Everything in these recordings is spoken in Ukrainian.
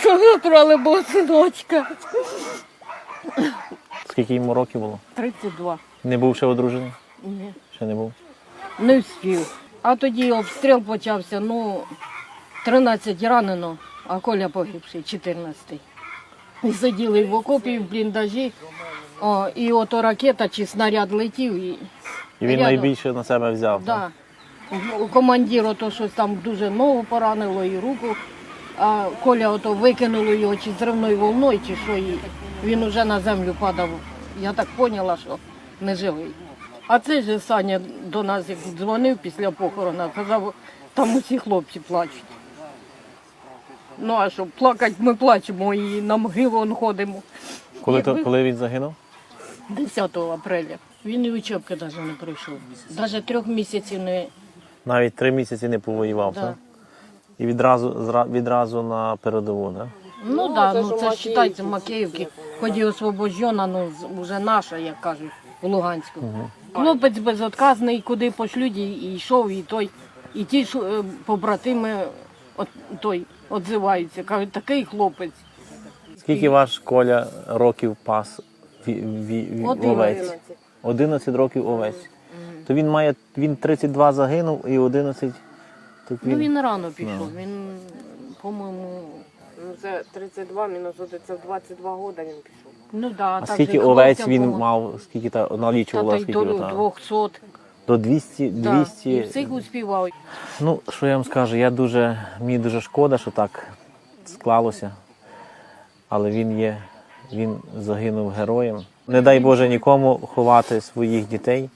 що забрали мого синочка. Скільки йому років було? 32. Не був ще одружений? Ні. Ще не був. Не встиг. А тоді обстріл почався, ну, 13 ранено, а Коля погибший, 14. І сиділи в окопі, в бліндажі, о, і ото ракета чи снаряд летів. І, І він Рядом. найбільше на себе взяв. так? да. У командира ото щось там дуже ногу поранило і руку. А Коля ото викинуло його чи зривною волною, чи що, і він уже на землю падав. Я так поняла, що не живий. А цей же Саня до нас як дзвонив після похорона, казав, там усі хлопці плачуть. Ну а що, плакати ми плачемо і на могилу он ходимо. Коли, то, коли він загинув? 10 апреля. Він і учебки навіть не пройшов. Навіть трьох місяців не. Навіть три місяці не повоював, Да. І відразу, зра- відразу на передову, так? Ну так, да, ну це ж вважається Макеївки, хоч і освобождена, ну з- вже наша, як кажуть, у Луганську. Хлопець безотказний, куди пошлють, і, і йшов, і той, і ті ж е, побратими от, той відзиваються, кажуть, такий хлопець. Скільки ваш Коля років пас ві, ві, ві, Один. овець? 11 років овець. То він має, він 32 загинув і 11. Так Ну він, рано пішов, він, по-моєму, Ну, це 32 мінус 1, це в 22 роки він пішов. ну да, а так скільки овець хлопцям він було. мав, скільки та Та налічувала, й скільки до вона? 200. До 200, Да, 200. і всіх успівав. Ну, що я вам скажу, я дуже, мені дуже шкода, що так склалося. Але він є, він загинув героєм. Не дай Боже нікому ховати своїх дітей.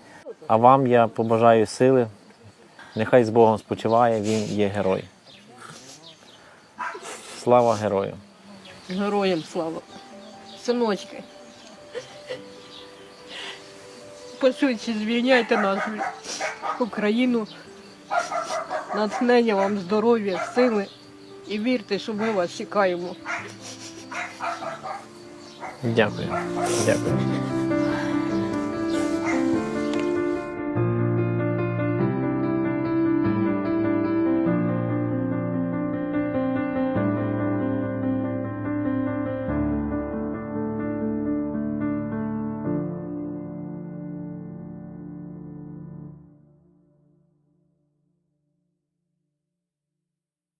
А вам я побажаю сили. Нехай з Богом спочиває, він є герой. Слава герою! Героям слава. Синочки. Пошвидше звільняйте нашу Україну. Натхнення вам здоров'я, сили. І вірте, що ми вас чекаємо. Дякую. Дякую.